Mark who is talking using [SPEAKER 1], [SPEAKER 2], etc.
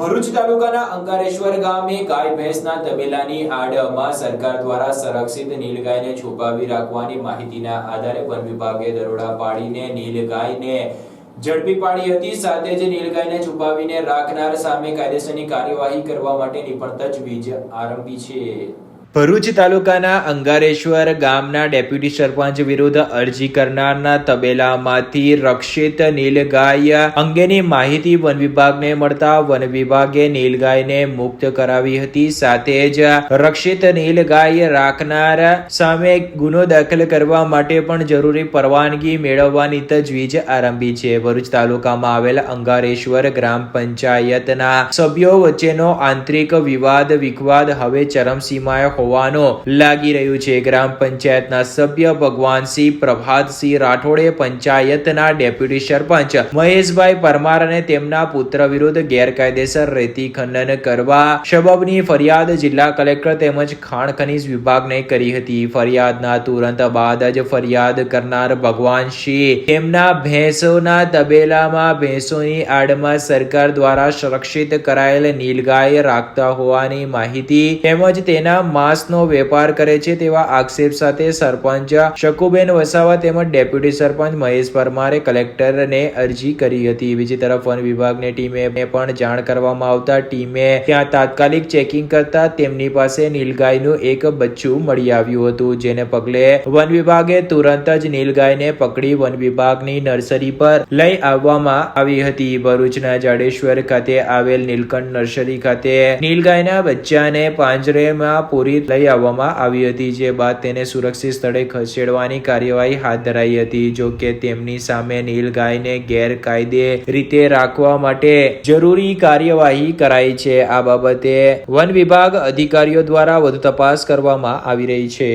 [SPEAKER 1] ભરૂચ તાલુકાના અંકારેશ્વર ગામે ગાય ભેંસના તબેલાની આડમાં સરકાર દ્વારા સંરક્ષિત નીલગાયને છુપાવી રાખવાની માહિતીના આધારે વન વિભાગે દરોડા પાડીને નીલગાયને ઝડપી પાડી હતી. સાથે જ નીલગાયને છુપાવીને રાખનાર સામે કાયદેસરની કાર્યવાહી કરવા માટે પણ તજવીજ આરંભી છે. ભરૂચ તાલુકાના અંગારેશ્વર ગામના ડેપ્યુટી સરપંચ વિરુદ્ધ અરજી કરનારના તબેલામાંથી રક્ષિત નીલગાય અંગેની માહિતી વન વિભાગને મળતા વન વિભાગે નીલગાયને મુક્ત કરાવી હતી. સાથે જ રક્ષિત નીલગાય રાખનાર સામે ગુનો દાખલ કરવા માટે પણ જરૂરી પરવાનગી મેળવવાની તજવીજ આરંભી છે. ભરૂચ તાલુકામાં આવેલ અંગારેશ્વર ગ્રામ પંચાયતના સભ્યો વચ્ચેનો આંતરિક વિવાદ વિખવાદ હવે ચરમસીમાએ હોવાનું લાગી રહ્યું છે. ગ્રામ પંચાયતના સભ્ય ભગવાનસિંહ પ્રભાતસિંહ રાઠોડે પંચાયતના ડેપ્યુટી સરપંચ મહેશભાઈ પરમાર અને તેમના પુત્ર વિરુદ્ધ ગેરકાયદેસર રેતી ખનન કરવા સબબની ફરિયાદ જિલ્લા કલેક્ટર તેમજ ખાણ ખનીજ વિભાગને કરી હતી. ફરિયાદના તુરંત બાદ જ ફરિયાદ કરનાર ભગવાનસિંહ તેમના ભેંસોના તબેલામાં ભેંસોની આડમાં સરકાર દ્વારા સંરક્ષિત કરાયેલ નીલગાય રાખતા હોવાની માહિતી તેમજ તેના માંસનો વેપાર કરે છે તેવા આક્ષેપ સાથે સરપંચ શકુબેન વસાવા તેમજ ડેપ્યુટી સરપંચ મહેશ પરમારે કલેક્ટરને અરજી કરી હતી. બીજી તરફ વન વિભાગની ટીમે પણ જાણ કરવામાં આવતા ટીમે ત્યાં તાત્કાલિક ચેકિંગ કરતા તેમની પાસે નીલગાયનું એક બચ્ચું મળી આવ્યું હતું, જેને પગલે વન વિભાગે તુરંત જ નીલગાયને પકડી વન વિભાગની નર્સરી પર લઈ આવવામાં આવી હતી. ભરૂચના જાડેશ્વર ખાતે આવેલ નીલકંઠ નર્સરી ખાતે નીલગાયના બચ્ચાને પાંજરેમાં પૂરી લઈ આવવામાં આવી હતી, જે બાદ તેને સુરક્ષિત સ્થળે ખસેડવાની કાર્યવાહી હાથ ધરાઈ હતી, જો કે તેમની સામે નીલગાયને ગેરકાયદે રીતે રાખવા માટે જરૂરી કાર્યવાહી કરાઈ છે. આ બાબતે વન વિભાગ અધિકારીઓ દ્વારા વધુ તપાસ કરવામાં આવી રહી છે.